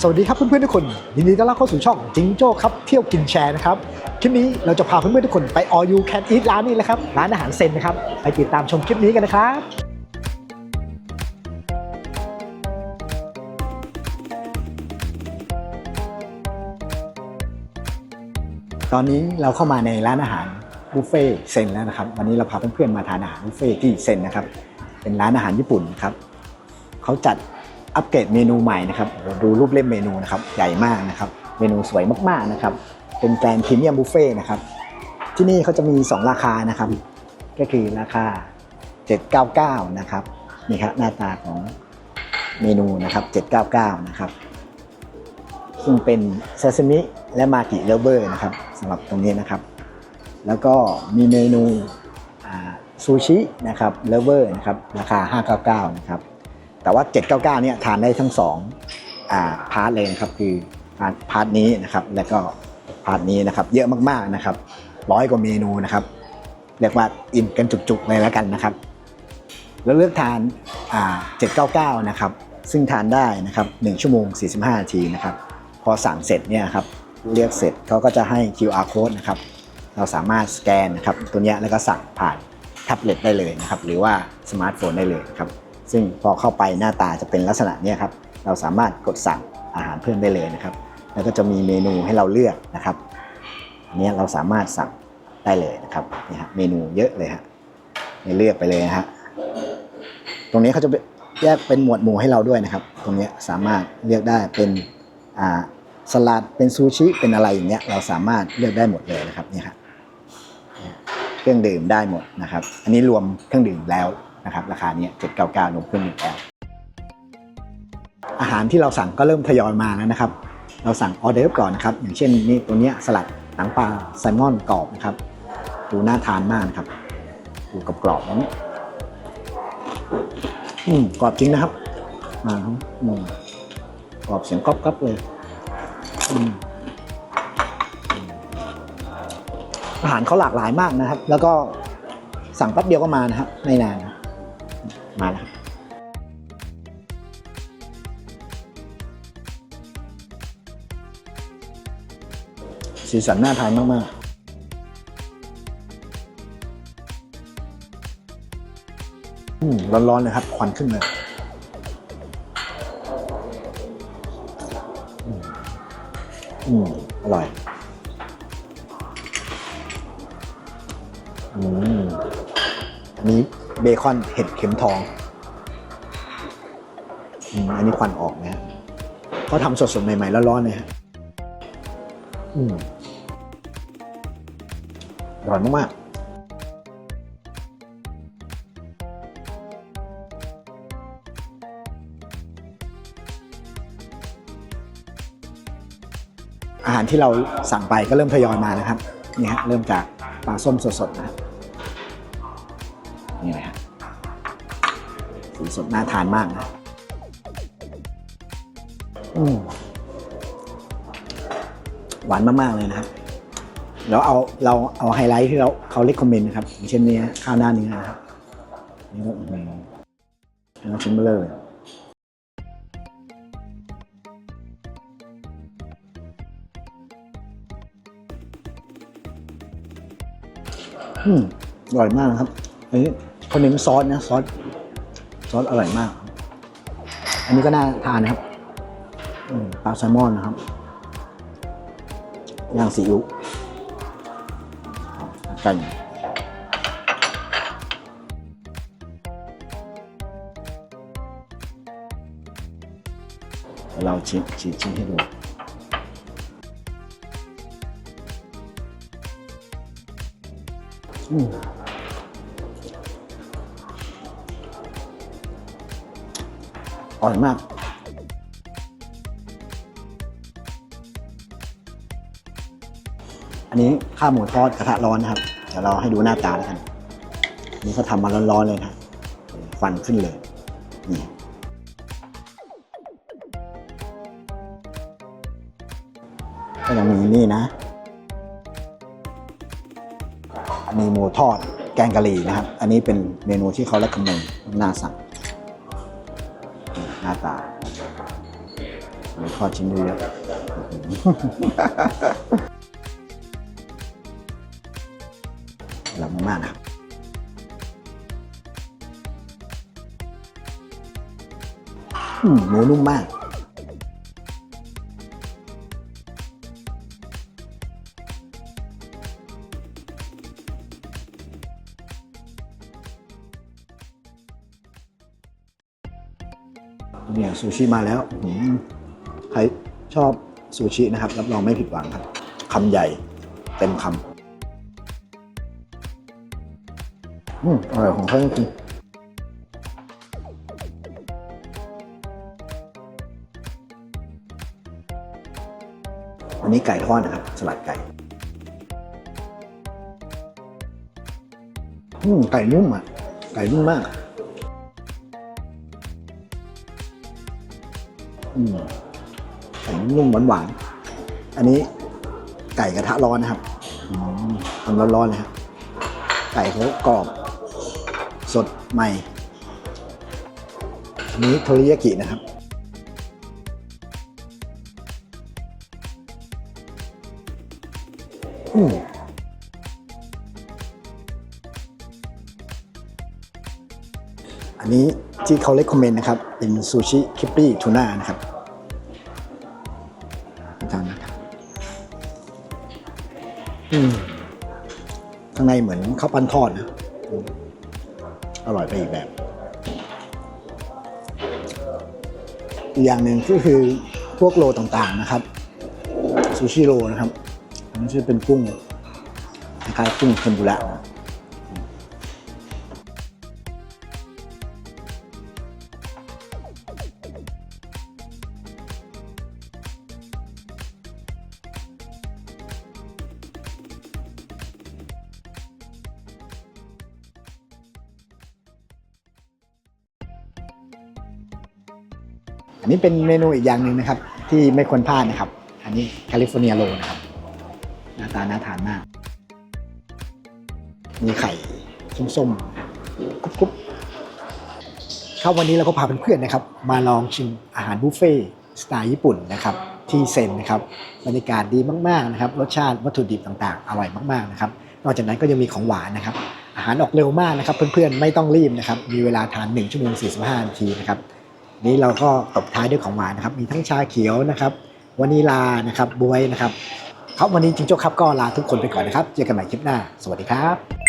สวัสดีครับเพื่อนๆทุกคนยินดีต้อนรับเข้าสู่ช่องจิงโจ้ครับเที่ยวกินแชร์นะครับคลิปนี้เราจะพาเพื่อนๆทุกคนไป All You Can Eat ร้านนี้เลยครับร้านอาหารเซนนะครับไปติดตามชมคลิปนี้กันนะครับตอนนี้เราเข้ามาในร้านอาหารบุฟเฟ่เซนแล้วนะครับวันนี้เราพาเพื่อนๆมาทานอาหารบุฟเฟ่ที่เซนนะครับเป็นร้านอาหารญี่ปุ่นครับเขาจัด อัปเกรดเมนูใหม่นะครับดูรูปเล่มเมนูนะครับใหญ่มากนะครับ เมนูสวยมากๆนะครับ เป็นแกรนด์พรีเมียมบุฟเฟ่นะครับ ที่นี่เขาจะมี 2 ราคานะครับ ก็คือราคา 799 นะครับนี่ครับหน้าตาของเมนูนะครับ 799 นะครับ ซึ่งเป็นซาซิมิและมากิเลเวอร์นะครับสำหรับตรงนี้นะครับ แล้วก็มีเมนูซูชินะครับเลเวอร์นะครับราคา 599 นะครับ แต่ว่า 799 เนี่ยทานได้ทั้ง2อ่าพาร์ทเลยนะครับคือพาร์ทนี้นะครับแล้วก็พาร์ทนี้นะครับเยอะมากๆนะครับร้อยกว่าเมนูนะครับเรียกว่าอิ่มกันจุกๆเลยแล้วกันนะครับ แล้วเลือกทานอ่า799 นะครับซึ่งทานได้นะครับ1ชั่วโมง 45 นาทีนะครับพอสั่งเสร็จเนี่ยครับเลือกเสร็จเขาก็จะให้ QR code นะครับเราสามารถสแกนนะครับตัวนี้แล้วก็สั่งผ่านแท็บเล็ตได้เลยนะครับหรือว่าสมาร์ทโฟนได้เลยครับ ซึ่งพอเข้าไปหน้าตาจะเป็นลักษณะนี้ครับ เราสามารถกดสั่งอาหารเพิ่มได้เลยนะครับ แล้วก็จะมีเมนูให้เราเลือกนะครับอันเนี้ยเราสามารถสั่งได้เลยนะครับนี่ฮะเมนูเยอะเลยฮะเลือกไปเลยนะฮะตรงนี้เขาจะแยกเป็นหมวดหมู่ให้เราด้วยนะครับ ตรงนี้สามารถเลือกได้เป็นอ่าสลัดเป็นซูชิเป็นอะไรอย่างเงี้ยเราสามารถเลือกได้หมดเลยนะครับเนี่ยครับเครื่องดื่มได้หมดนะครับ อันนี้รวมเครื่องดื่มแล้ว นะครับราคาเนี้ย799รวมเครื่องดื่มแล้วอาหารที่เราสั่งก็เริ่มทยอยมาแล้วนะครับ เราสั่งออเดอร์ก่อนนะครับ อย่างเช่นนี่ตัวเนี้ยสลัดหนังปลาแซลมอนกรอบนะครับดูน่าทานมากนะครับดูกรอบๆแล้วเนี่ยอืมกรอบจริงนะครับมาครับอืมกรอบเสียงก๊อบๆเลยอืมอาหารเขาหลากหลายมากนะครับ แล้วก็สั่งแป๊บเดียวก็มานะครับไม่นานนะ มาแล้วสีสันน่าทานมากๆร้อนๆเลยครับควันขึ้นเลยอืมอร่อย อืมนี้ เบคอนเห็ดเข็มทองอันนี้ควันออกนะฮะเขาทำสดๆใหม่ๆแล้วร้อนเลยฮะอืมอร่อยมากๆอาหารที่เราสั่งไปก็เริ่มทยอยมาแล้วครับนี่ฮะเริ่มจากปลาส้มสดๆนะ นี่เลยฮะสีสดน่าทานมากนะอืมหวานมาก ๆ เลยนะครับแล้วเอาเราเอาไฮไลท์ที่เราเขาเล c กคอมเมนต์นะครับอย่างเช่นเนี้ยข้าวหน้าเนื้อนะครับนี่ก็อืมน้ำชิ้นเบลอเลยอืมอร่อยมากนะครับอันนี้ เขาเน้นซอสนะซอสซอสอร่อยมาก อันนี้ก็น่าทานนะครับปลาแซลมอนนะครับย่างซีอิ๊วกันเดี๋ยวเราชิมชิมชิมให้ดูอืม ร่อยมากอันนี้ข้าวหมูทอดกระทะร้อนนะครับ เดี๋ยวเราให้ดูหน้าตาแล้วกันนนี้เขาทำมาร้อนๆเลยนะควันขึ้นเลย นี่ก็ยังมีนี่นะมีหมูทอดแกงกะหรี่นะครับ อันนี้เป็นเมนูที่เขาแลกคำน่าสั่ง หน้าตาหมูทอดชิ้นเยอะๆหลับมากนะครับอืมหมูนุ่มมาก เนี่ยซูชิมาแล้วใครชอบซูชินะครับรับรองไม่ผิดหวังครับคำใหญ่เต็มคำอืมอร่อยของเขาจริงอันนี้ไก่ทอดนะครับ สลัดไก่อืมไก่นุ่มอะ ไก่นุ่มมาก อืมไก่นุ่มหวานๆอันนี้ไก่กระทะร้อนนะครับทำร้อนๆเลยครับไก่เขากรอบ สดใหม่ อันนี้โทริยากินะครับอืม อันนี้ที่เขาเล c กคอมเมนต์นะครับ เป็นซูชิคิปปี้ทูน่านะครับอาจารย์นะครับข้างในเหมือนข้าวปั้นทอดนะ อร่อยไปอีกแบบอีกอย่างหนึ่งก็คือพวกโลต่างๆนะครับ ซูชิโรนะครับ อันนี้จะเป็นกุ้งคล้ายกุ้งเทมปุระ อันนี้เป็นเมนูอีกอย่างหนึ่งนะครับ ที่ไม่ควรพลาดนะครับ อันนี้แคลิฟอร์เนียโรนะครับหน้าตาน่าทานมาก มีไข่ส้มๆกรุบๆครับวันนี้เราก็พาเพื่อนๆนะครับ มาลองชิมอาหารบุฟเฟ่สไตล์ญี่ปุ่นนะครับที่เซนนะครับบรรยากาศดีมากๆนะครับรสชาติวัตถุดิบต่างๆ อร่อยมากๆนะครับนอกจากนั้นก็ยังมีของหวานนะครับ อาหารออกเร็วมากนะครับ เพื่อนๆไม่ต้องรีบนะครับมีเวลาทาน 1 ชั่วโมง 45 นาทีนะครับ นี้เราก็ตบท้ายด้วยของหวานนะครับ มีทั้งชาเขียวนะครับวานิลานะครับบวยนะครับครับวันนี้จิงโจ้ครับก็ลาทุกคนไปก่อนนะครับ เจอกันใหม่คลิปหน้า สวัสดีครับ